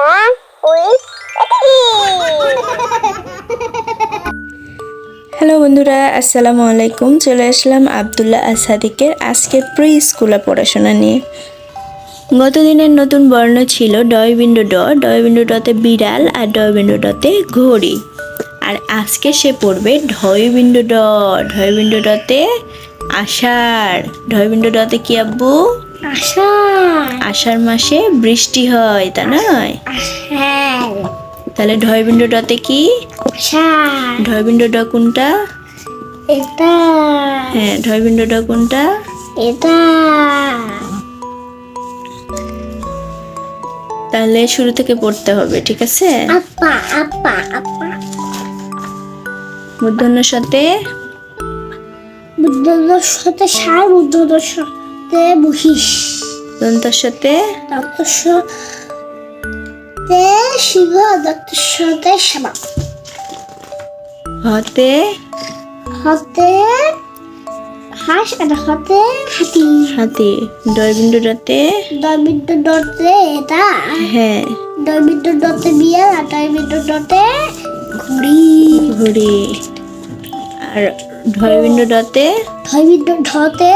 Mama with hello বন্ধুরা, আসসালামু আলাইকুম। চলে আসলাম আবদুল্লাহ আসাদিকের আজকের প্রি স্কুলে পড়াশোনা নিয়ে। গত দিনের নতুন বর্ণ ছিল ডয় বিন্ডো ড ডয় বিন্ডো ডতে বিড়াল আর ডয় বিন্ডো ডতে ঘড়ি। আর আজকে সে পড়বে ঢয় বিন্ডো ড ঢয় বিন্ডো ডতে আষাঢ়। ঢয় বিন্ডো ডতে কি আব্বু? আষাঢ়। মাসে বৃষ্টি হয় তা নয়? তাহলে ঢয় বিন্ডো ডতে কি? আশা ঢয় বিন্ডো ড কোনটা? এটা। হ্যাঁ ঢয় বিন্ডো ড কোনটা? এটা। তাহলে শুরু থেকে পড়তে হবে ঠিক আছে? আপা আপা আপা। মূর্ধন্যর সাথে? সাথে সার বুদ্ধদের সাথে। বহিস দন্তার সাথে দত্তর সাথে সিংহ দত্তর সাথে শ্যামা। হতে? হাতে হাঁস আর হাতে হাতি। হাতি। ডয়বিন্ডু রাতে দবিদ্য ডটে এটা। হ্যাঁ। দবিদ্য ডটে বিয়াল আর দবিদ্য ডটে ঘুড়ি। ঘড়ি। আর ঢয়বিন্ডু রাতে দবিদ্য ঢতে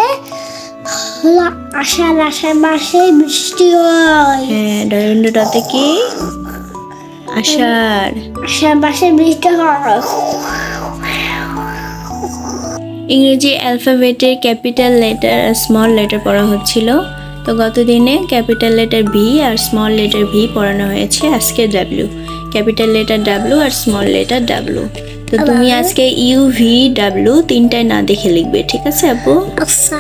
হলো আষাঢ় আষাঢ় মাসে বৃষ্টি হয়। হ্যাঁ ডয়বিন্ডু কি? আষাঢ়। আষাঢ় মাসে বৃষ্টি হয়। ইংরেজি অ্যালফাবেটের ক্যাপিটাল লেটার আর স্মল লেটার পড়া হচ্ছিল। তো গত দিনে ক্যাপিটাল লেটার ভি আর স্মল লেটার ভি পড়ানো হয়েছে আজকে ডাব্লিউ ক্যাপিটাল লেটার ডাব্লিউ আর স্মল লেটার ডাব্লিউ তো তুমি আজকে ইউ ভি ডাব্লিউ তিনটায় না দেখে লিখবে ঠিক আছে আপু? আচ্ছা।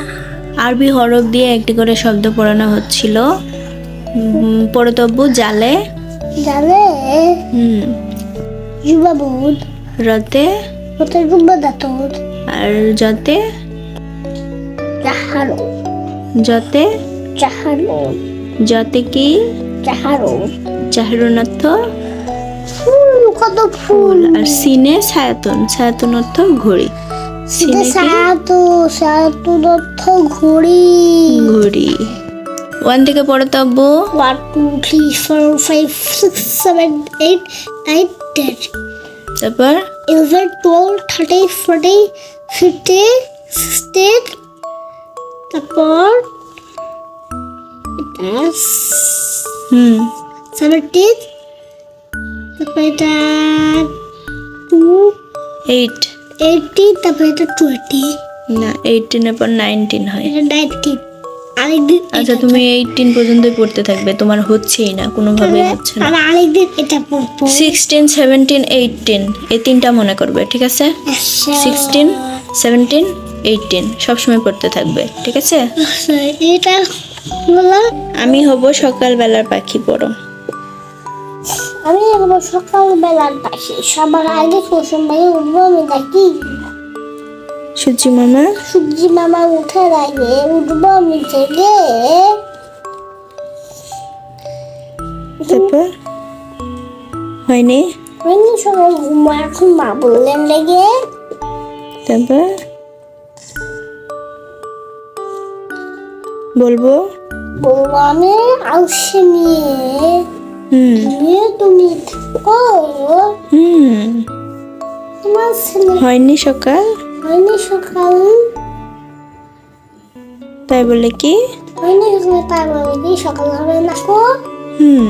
আরবি হরফ দিয়ে একটি করে শব্দ পড়ানো হচ্ছিল। উম, পড়তব্য জালে। জানে হুম। যুবাবুদ। রতে হতে গুম্বা দাঁতর। আর যতে জাহারো। যতে জাহারো। যতে কি? জাহারো। চাহরুনার্থ ফুল কত ফুল। আর সিনে ছায়াতন। ছায়াতন অর্থ ঘড়ি। সাতো সাতো দত্ত ঘড়ি। ঘড়ি। ওয়ান থেকে পড়তব্য one two three four five six seven eight nine ten তারপর? Eleven twelve thirty forty fifty sixteen তারপর? এটা হুম। সেভেন্টিন তারপর এটা টু এইট এইটিন তারপর এটা টোয়েন্টি না এইটিনের পর নাইনটিন হয়। এটা নাইনটিন আরেকদিন আচ্ছা তুমি এইটিন পর্যন্তই পড়তে থাকবে তোমার হচ্ছেই না কোনোভাবে হচ্ছে না। আর আরেকদিন এটা পড়ব। সিক্সটিন সেভেন্টিন এইটিন এই তিনটা মনে করবে ঠিক আছে? সিক্সটিন সেভেন্টিন এইটিন সবসময় পড়তে থাকবে ঠিক আছে? আচ্ছা, এটা হলো আমি হব সকালবেলার পাখি পড়ো আমি এখন সকালবেলার পাশে সবার আগে সময় উঠবো আমি দেখি। সূর্যি মামা? সূর্যি মামা উঠে আগে উঠবো আমি জেগে। তারপর? হয়নি? হয়নি সবাই ঘুমো এখন মা বললেন লেগে। তারপর? বলব? বলব আমি আউসে নিয়ে হুম। তুমি হুম। তোমার ছেলে হয়নি সকাল? হয়নি সকাল। তাই বলে কি? হয়নি সকাল তার বলে কি সকাল হবে না কো হুম।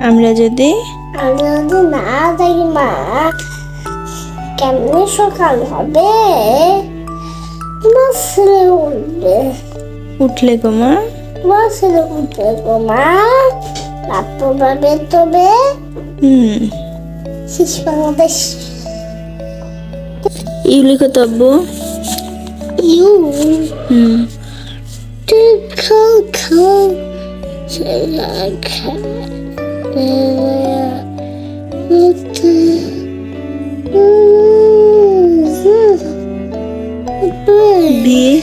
আমরা যদি আমি যদি না যাই মা কেমনে সকাল হবে? তোমার ছেলে উঠবে উঠলে গো মা। ছেলে উঠবে গো মা। রাত পাবে তবে। হুম। শেষ বাংলাদেশ ইউ লিখো তব্বু ইউ। হুম। খাও খাও ছেলে বি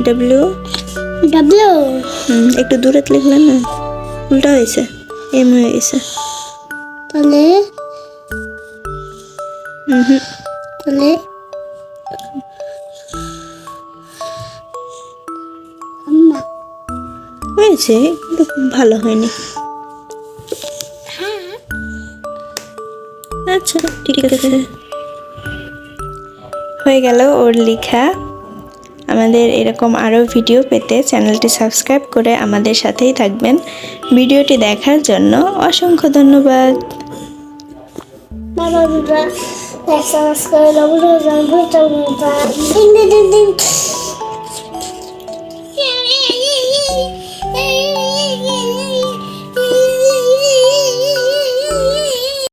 ডাব্লিউ ডাব্লিউ একটু দূরে লিখলে না? উল্টা হয়েছে এম হয়ে গেছে। তাহলে? তাহলে? হয়েছে কিন্তু ভালো হয়নি। আচ্ছা ঠিক আছে। হয়ে গেল ওর লেখা। আমাদের এরকম আরও ভিডিও পেতে চ্যানেলটি সাবস্ক্রাইব করে আমাদের সাথেই থাকবেন। ভিডিওটি দেখার জন্য অসংখ্য ধন্যবাদ।